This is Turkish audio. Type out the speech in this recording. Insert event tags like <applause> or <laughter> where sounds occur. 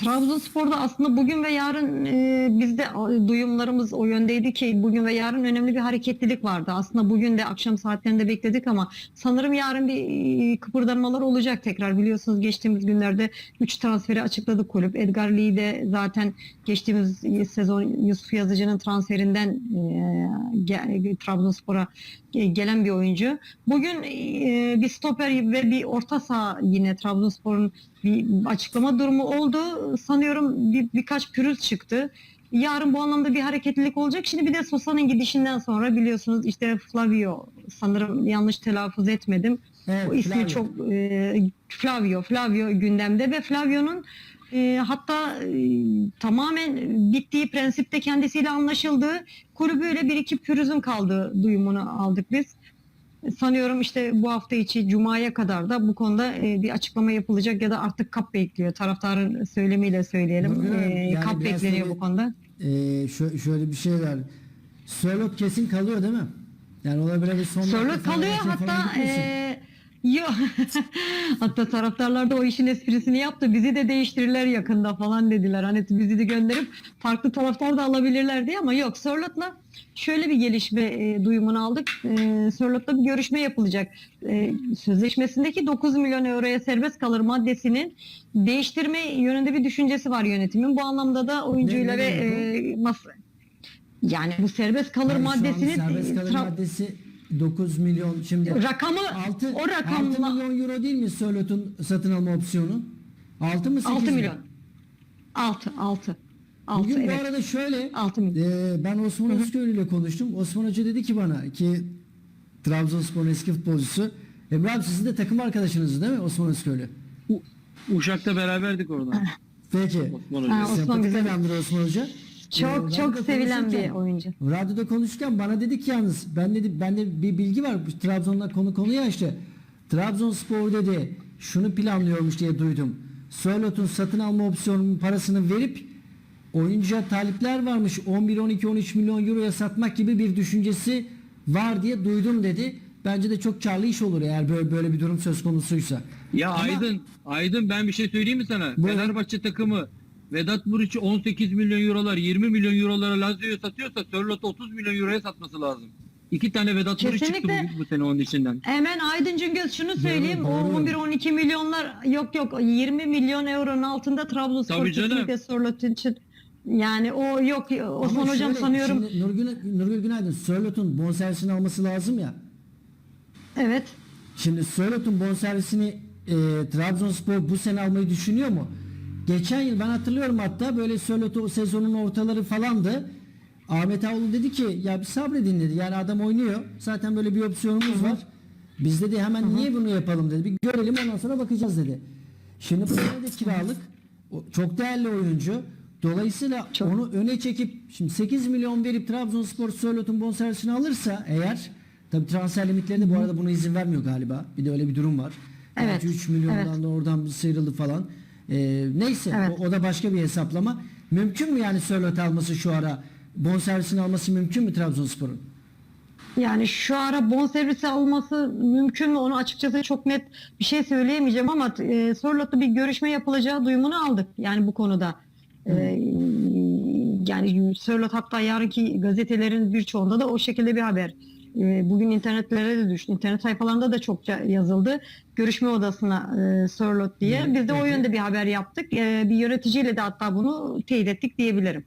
Trabzonspor'da aslında bugün ve yarın e, bizde e, duyumlarımız o yöndeydi ki bugün ve yarın önemli bir hareketlilik vardı. Aslında bugün de akşam saatlerinde bekledik ama sanırım yarın bir e, kıpırdanmalar olacak tekrar. Biliyorsunuz geçtiğimiz günlerde 3 transferi açıkladı kulüp. Edgar Lee de zaten geçtiğimiz sezon Yusuf Yazıcı'nın transferinden e, ge- Trabzonspor'a e, gelen bir oyuncu. Bugün e, bir stoper ve bir orta saha yine Trabzonspor'un bir açıklama durumu oldu. Sanıyorum bir, birkaç pürüz çıktı. Yarın bu anlamda bir hareketlilik olacak. Şimdi bir de Sosa'nın gidişinden sonra biliyorsunuz işte Flavio sanırım yanlış telaffuz etmedim. Evet, o ismi Flavio. çok e, Flavio, Flavio gündemde ve Flavio'nun e, hatta e, tamamen bittiği prensipte kendisiyle anlaşıldığı kulübüyle bir iki pürüzün kaldığı duyumunu aldık biz. Sanıyorum işte bu hafta içi Cuma'ya kadar da bu konuda e, bir açıklama yapılacak ya da artık kap bekliyor. Taraftarın söylemiyle söyleyelim. E, yani kap biraz bekleniyor bu konuda. Ee, şö- şöyle bir şey var. Sörlot kesin kalıyor değil mi? Yani olabilir bir son Sörlot dakika kalıyor Fenerbahçe falan hatta gitmesin. e, yok <laughs> hatta taraftarlar da o işin esprisini yaptı. Bizi de değiştirirler yakında falan dediler. Hani bizi de gönderip farklı taraftar da alabilirler diye ama yok Sörlot'la şöyle bir gelişme e, duyumunu aldık. E, Sörlot'la bir görüşme yapılacak. E, sözleşmesindeki 9 milyon euroya serbest kalır maddesinin değiştirme yönünde bir düşüncesi var yönetimin. Bu anlamda da oyuncuyla ve e, mas- yani bu serbest kalır Yani maddesini serbest kalır maddesi 9 milyon şimdi rakamı 6, o 6 rakamla milyon euro değil mi Sörlot'un satın alma opsiyonu? 6 mı 8 6 mi? milyon. 6 6 6 Bugün bu evet. arada şöyle 6 milyon. e, ben Osman Özköylü ile konuştum. Osman Hoca dedi ki bana ki Trabzonspor'un eski futbolcusu Emre abi sizin de takım arkadaşınız değil mi Osman Özköylü? U- Uşak'ta beraberdik orada. Peki. Osman Ha, Hoca. Osman Sempatik bizim- adamdır Osman Hoca. Çok çok sevilen bir oyuncu. Radyoda konuşurken bana dedi ki yalnız ben dedi bende bir bilgi var Trabzon'la konu konuyu açtı. Trabzonspor dedi şunu planlıyormuş diye duydum. Sörlot'un satın alma opsiyonunun parasını verip oyuncuya talipler varmış 11 12 13 milyon euroya satmak gibi bir düşüncesi var diye duydum dedi. Bence de çok karlı iş olur eğer böyle böyle bir durum söz konusuysa. Ya Ama- Aydın, Aydın ben bir şey söyleyeyim mi sana? Buyurun. Fenerbahçe takımı Vedat Muriç'i 18 milyon eurolar, 20 milyon eurolara Lazio'ya satıyorsa Sörlot'u 30 milyon euroya satması lazım. İki tane Vedat Muriç çıktı bu, bu sene onun içinden. Hemen Aydın Cüngöz şunu söyleyeyim. O 11-12 milyonlar yok yok 20 milyon euronun altında Trabzonspor kesinlikle Sörlot için yani o yok Osman Ama hocam şöyle, sanıyorum Nurgül, Nurgül Günaydın Sörlot'un bonservisini alması lazım ya. evet Şimdi Sörlot'un bonservisini e, Trabzonspor bu sene almayı düşünüyor mu? Geçen yıl ben hatırlıyorum hatta böyle Sörlot o sezonun ortaları falandı. Ahmet Ağoğlu dedi ki ya bir sabredin dedi. Yani adam oynuyor. Zaten böyle bir opsiyonumuz var. Biz dedi hemen niye bunu yapalım dedi. Bir görelim ondan sonra bakacağız dedi. Şimdi bu sene de kiralık. Çok değerli oyuncu. Dolayısıyla Çok. onu öne çekip şimdi 8 milyon verip Trabzonspor Sörlot'un bonservisini alırsa eğer tabi transfer limitleri de bu arada buna izin vermiyor galiba. Bir de öyle bir durum var. Evet. Belki 3 milyondan Evet. da oradan bir sıyrıldı falan. Ee, neyse Evet. o, o da başka bir hesaplama. Mümkün mü yani Sörlot alması şu ara? Bonservisini alması mümkün mü Trabzonspor'un? Yani şu ara bonservisi alması mümkün mü onu açıkçası çok net bir şey söyleyemeyeceğim ama e, Sörlot'la bir görüşme yapılacağı duyumunu aldık yani bu konuda. E, yani Sörlot hatta yarınki gazetelerin birçoğunda da o şekilde bir haber. E, bugün internetlere de düştü. İnternet sayfalarında da çokça yazıldı. Görüşme odasına e, Sörlot diye. Biz de o yönde bir haber yaptık. E, bir yöneticiyle de hatta bunu teyit ettik diyebilirim.